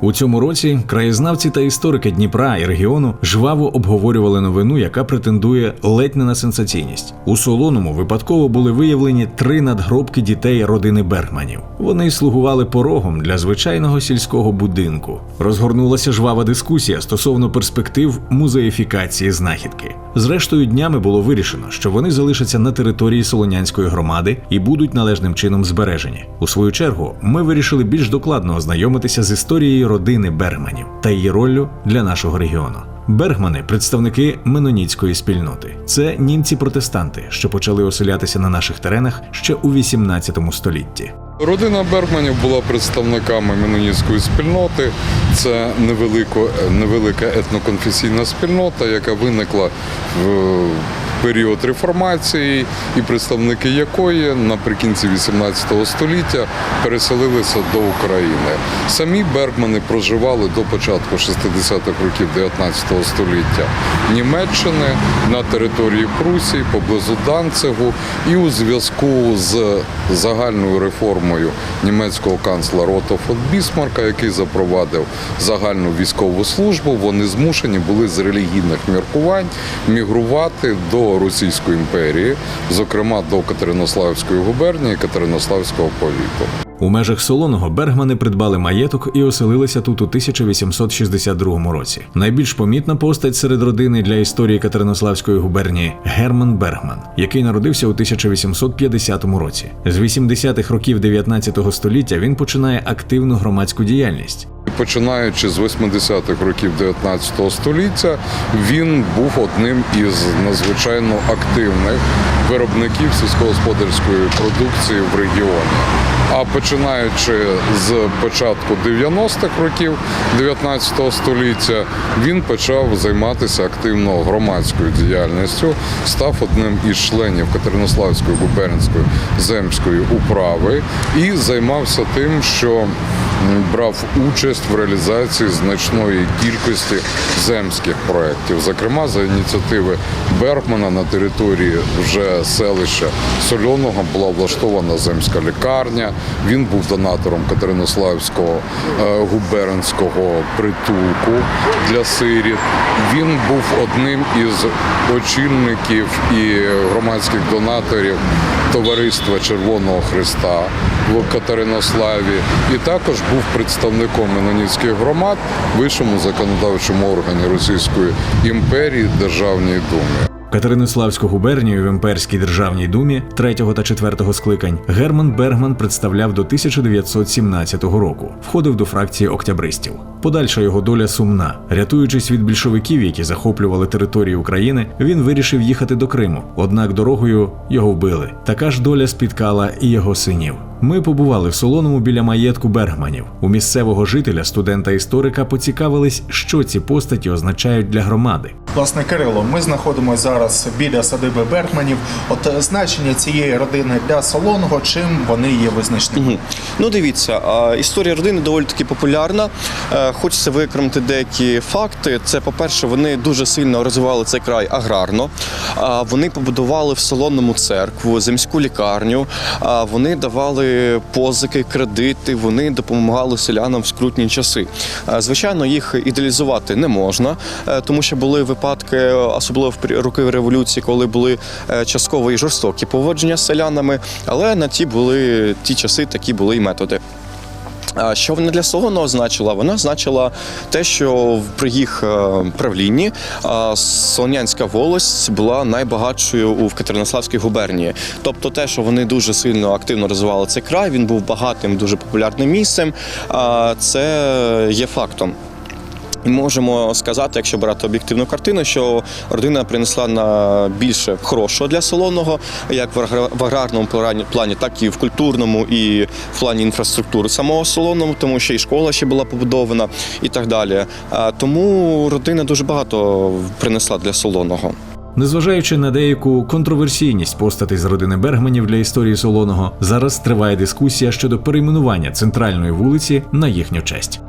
У цьому році краєзнавці та історики Дніпра і регіону жваво обговорювали новину, яка претендує ледь не на сенсаційність. У солоному випадково були виявлені три надгробки дітей родини Бергманів. Вони слугували порогом для звичайного сільського будинку. Розгорнулася жвава дискусія стосовно перспектив музеїфікації знахідки. Зрештою, днями було вирішено, що вони залишаться на території Солонянської громади і будуть належним чином збережені. У свою чергу, ми вирішили більш докладно ознайомитися з історією родини Бергманів та її роллю для нашого регіону. Бергмани представники меноніцької спільноти. Це німці-протестанти, що почали оселятися на наших теренах ще у 18 столітті. Родина Бергманів була представниками менонітської спільноти. Це невелико, невелика етноконфесійна спільнота, яка виникла в період реформації, і представники якої наприкінці 18 століття переселилися до України. Самі Бергмани проживали до початку 60-х років 19 століття Німеччини на території Прусії поблизу Данцигу, і у зв'язку з загальною реформою німецького канцлера Отто фон Бісмарка, який запровадив загальну військову службу, вони змушені були з релігійних міркувань мігрувати до Російської імперії, зокрема до Катеринославської губернії, Катеринославського повіту. У межах Солоного Бергмани придбали маєток і оселилися тут у 1862 році. Найбільш помітна постать серед родини для історії Катеринославської губернії Герман Бергман, який народився у 1850 році. З 80-х років 19 століття він починає активну громадську діяльність. Починаючи з 80-х років 19 століття, він був одним із надзвичайно активних виробників сільськогосподарської продукції в регіоні. А починаючи з початку 90-х років 19 століття, він почав займатися активно громадською діяльністю, став одним із членів Катеринославської губернської земської управи і займався тим, що брав участь в реалізації значної кількості земських проєктів. Зокрема, за ініціативи Бергмана на території вже селища Сольоного була влаштована земська лікарня. Він був донатором Катеринославського е, губернського притулку для сиріт. Він був одним із очільників і громадських донаторів Товариства Червоного Христа в Катеринославі, і також був представником менонітських громад в вищому законодавчому органі Російської імперії Державній Думі. Катеринославську губернію в імперській державній думі 3 та 4 скликань Герман Бергман представляв до 1917 року. Входив до фракції октябристів. Подальша його доля сумна. Рятуючись від більшовиків, які захоплювали території України, він вирішив їхати до Криму. Однак дорогою його вбили. Така ж доля спіткала і його синів. Ми побували в Солоному біля маєтку Бергманів. У місцевого жителя, студента історика, поцікавились, що ці постаті означають для громади. Власне, Кирило, ми знаходимося зараз біля садиби Бергманів. От е, значення цієї родини для Солоного, чим вони є визначними? Мгм. Ну, дивіться, історія родини доволі таки популярна. Е, Хочеться викремити деякі факти. Це, по-перше, вони дуже сильно розвивали цей край аграрно. А, Вони побудували в Солонному церкву, земську лікарню. Вони давали позики, кредити, вони допомагали селянам в скрутні часи. Е, Звичайно, їх ідеалізувати не можна, е, тому що були випадки, особливо в роки революції, коли були е, частково і жорстокі поводження з селянами, але на ті були ті часи, такі були і методи. Що вона для Солоного значила? Вона значила те, що при їх е, правлінні Солонянська волость була найбагатшою у Катеринославській губернії. Тобто, те, що вони дуже сильно активно розвивали цей край, він був багатим, дуже популярним місцем. Це є фактом. Можемо сказати, якщо брати об'єктивну картину, що родина принесла на більше хорошого для солоного, як в агра- в аграрному плані- так і в культурному, і в плані інфраструктури самого солоного, тому що і школа ще була побудована, і так далі. Тому родина дуже багато принесла для солоного. Незважаючи на деяку контроверсійність постатей з родини Бергманів для історії Солоного, зараз триває дискусія щодо перейменування центральної вулиці на їхню честь.